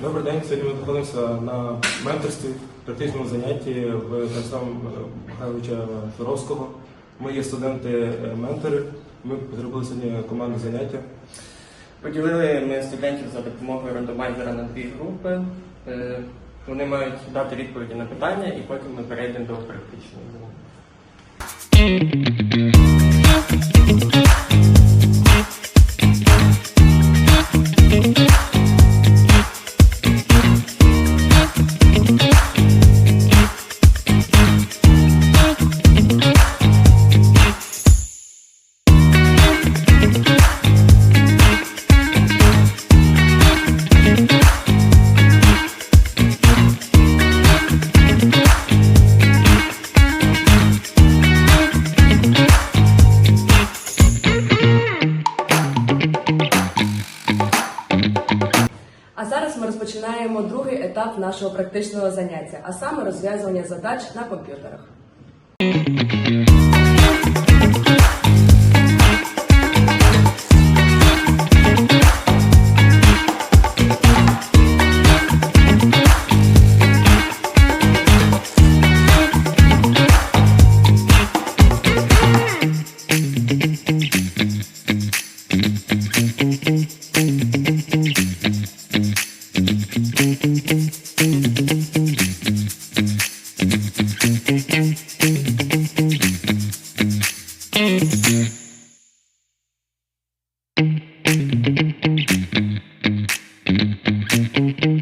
Добрий день. Сьогодні ми знаходимося на менторстві, практичному занятті в Станіслава Михайловича Шуровського. Ми є студенти-ментори. Ми зробили сьогодні командне заняття. Поділили ми студентів за допомогою рандомайзера на дві групи. Е, Вони мають дати відповіді на питання, і потім ми перейдемо до практичного заняття. Розпочинаємо другий етап нашого практичного заняття, а саме розв'язування задач на комп'ютерах. Mm-hmm.